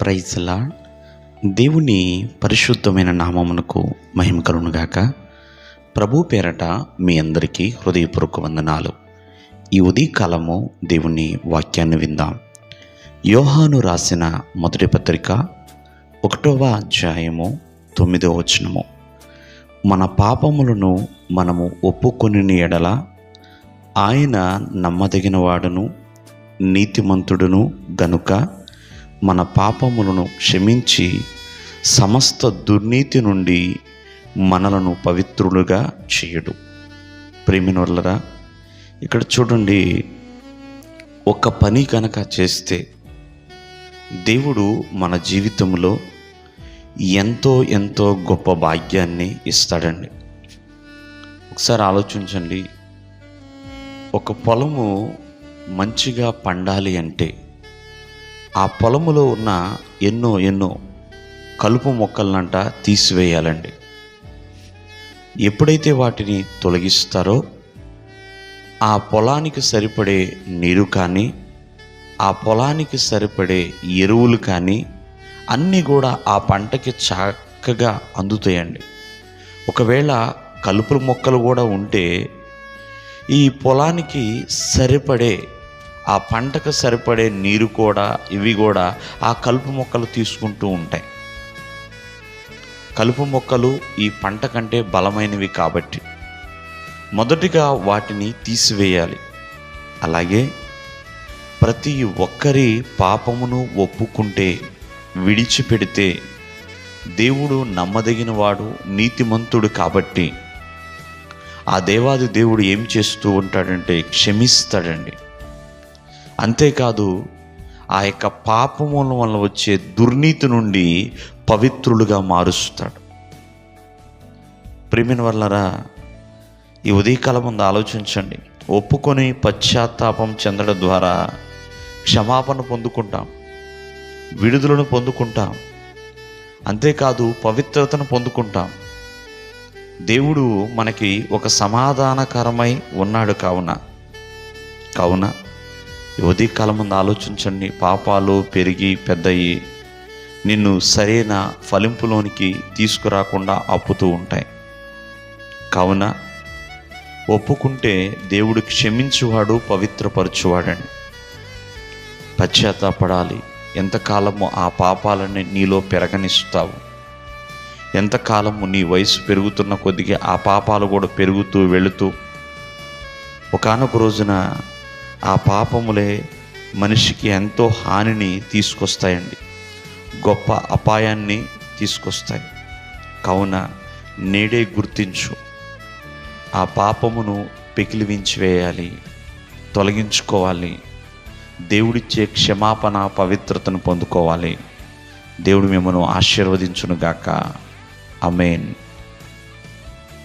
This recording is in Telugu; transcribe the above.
ప్రైజ్లా దేవుని పరిశుద్ధమైన నామమునకు మహిమ కలుగుగాక ప్రభు పేరట మీ అందరికీ హృదయపూర్వక వందనాలు. ఈ ఉదయకాలము దేవుని వాక్యాన్ని విందాం. యోహాను రాసిన మొదటి పత్రిక ఒకటవ అధ్యాయము తొమ్మిదవ వచనము. మన పాపములను మనము ఒప్పుకొని ఎడల ఆయన నమ్మదగిన వాడును నీతిమంతుడును గనుక మన పాపములను క్షమించి సమస్త దుర్నీతి నుండి మనలను పవిత్రులుగా చేయడు. ప్రేమినోళ్ళరా ఇక్కడ చూడండి ఒక పని కనుక చేస్తే దేవుడు మన జీవితంలో ఎంతో ఎంతో గొప్ప భాగ్యాన్ని ఇస్తాడండి. ఒకసారి ఆలోచించండి ఒక పొలము మంచిగా పండాలి అంటే ఆ పొలములో ఉన్న ఎన్నో ఎన్నో కలుపు మొక్కలనంట తీసివేయాలండి. ఎప్పుడైతే వాటిని తొలగిస్తారో ఆ పొలానికి సరిపడే నీరు కానీ ఆ పొలానికి సరిపడే ఎరువులు కానీ అన్నీ కూడా ఆ పంటకి చక్కగా అందుతాయండి. ఒకవేళ కలుపు మొక్కలు కూడా ఉంటే ఈ పొలానికి సరిపడే ఆ పంటకు సరిపడే నీరు కూడా ఇవి కూడా ఆ కలుపు మొక్కలు తీసుకుంటూ ఉంటాయి. కలుపు మొక్కలు ఈ పంట కంటే బలమైనవి కాబట్టి మొదటిగా వాటిని తీసివేయాలి. అలాగే ప్రతి ఒక్కరి పాపమును ఒప్పుకుంటే విడిచిపెడితే దేవుడు నమ్మదగినవాడు నీతిమంతుడు కాబట్టి ఆ దేవాది దేవుడు ఏం చేస్తూ ఉంటాడంటే క్షమిస్తాడండి. అంతేకాదు ఆ యొక్క పాపముల వల్ల వచ్చే దుర్నీతి నుండి పవిత్రులుగా మారుస్తాడు. ప్రేమిన వల్లరా ఈ ఉదయకాలం ముందు ఆలోచించండి. ఒప్పుకొని పశ్చాత్తాపం చెందడం ద్వారా క్షమాపణ పొందుకుంటాం. విడుదలను పొందుకుంటాం. అంతేకాదు పవిత్రతను పొందుకుంటాం. దేవుడు మనకి ఒక సమాధానకరమై ఉన్నాడు కావున. కావున ఉదయకాలం ముందు ఆలోచించండి. పాపాలు పెరిగి పెద్దయి నిన్ను సరైన ఫలింపులోనికి తీసుకురాకుండా అప్పుతూ ఉంటాయి. కావున ఒప్పుకుంటే దేవుడు క్షమించువాడు పవిత్రపరచువాడండి. పశ్చాత్తాపడాలి. ఎంతకాలము ఆ పాపాలని నీలో పెరగనిస్తావు? ఎంతకాలము నీ వయసు పెరుగుతున్న కొద్దిగా ఆ పాపాలు కూడా పెరుగుతూ వెళుతూ? ఒకనొక రోజున ఆ పాపములే మనిషికి ఎంతో హానిని తీసుకొస్తాయండి. గొప్ప అపాయాన్ని తీసుకొస్తాయి. కావున నేడే గుర్తించు. ఆ పాపమును పెకిలివించి వేయాలి తొలగించుకోవాలి. దేవుడిచ్చే క్షమాపణ పవిత్రతను పొందుకోవాలి. దేవుడు మిమ్మల్ని ఆశీర్వదించునుగాక. అమేన్